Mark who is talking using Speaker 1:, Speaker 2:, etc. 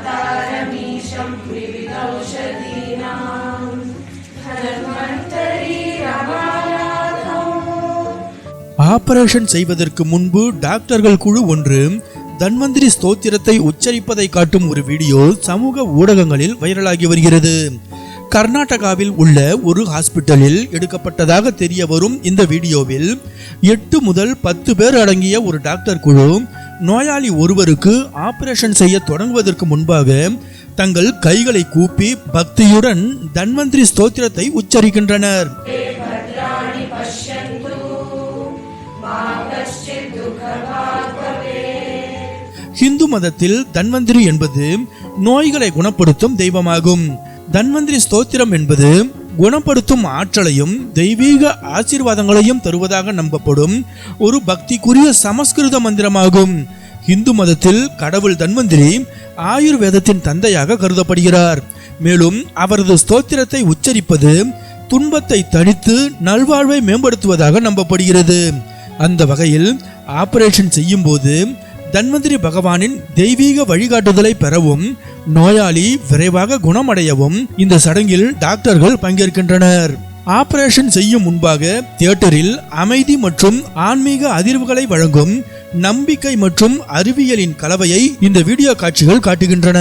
Speaker 1: दातारमीशं विविधौषधीनां Dhanvantari रमानाथम्
Speaker 2: operation செய்வதற்கு முன்பு டாக்டர்கள் குழு ஒன்று தன்வந்திரி ஸ்தோத்திரத்தை உச்சரிப்பதை காட்டும் ஒரு வீடியோ சமூக ஊடகங்களில் வைரலாகி வருகிறது கர்நாடகாவில் உள்ள ஒரு ஹாஸ்பிட்டலில் எடுக்கப்பட்டதாக தெரிய வரும் இந்த வீடியோவில் எட்டு முதல் பத்து பேர் அடங்கிய ஒரு டாக்டர் குழு நோயாளி ஒருவருக்கு ஆபரேஷன் செய்ய தொடங்குவதற்கு முன்பாக தங்கள் கைகளை கூப்பி பக்தியுடன் தன்வந்திரி ஸ்தோத்திரத்தை உச்சரிக்கின்றனர். ஹிந்து மதத்தில் தன்வந்திரி என்பது நோய்களை குணப்படுத்தும் தெய்வமாகும். தன்வந்திரி ஸ்தோத்திரம் என்பது குணப்படுத்தும் ஆற்றலையும் தெய்வீக ஆசீர்வாதங்களையும் தருவதாக நம்பப்படும் ஒரு பக்திக்குரிய சமஸ்கிருத மந்திரமாகும். இந்து மதத்தில் கடவுள் தன்வந்திரி ஆயுர்வேதத்தின் தந்தையாக கருதப்படுகிறார். மேலும் அவரது ஸ்தோத்திரத்தை உச்சரிப்பது துன்பத்தை தணித்து நல்வாழ்வை மேம்படுத்துவதாக நம்பப்படுகிறது. அந்த வகையில் ஆபரேஷன் செய்யும்போது தன்வந்திரி பகவானின் தெய்வீக வழிகாட்டுதலை பெறவும் நோயாளி விரைவாக குணமடையவும் இந்த சடங்கில் டாக்டர்கள் பங்கேற்கின்றனர். ஆபரேஷன் செய்யும் முன்பாக தியேட்டரில் அமைதி மற்றும் ஆன்மீக அதிர்வுகளை வழங்கும் நம்பிக்கை மற்றும் அறிவியலின் கலவையை இந்த வீடியோ காட்சிகள் காட்டுகின்றன.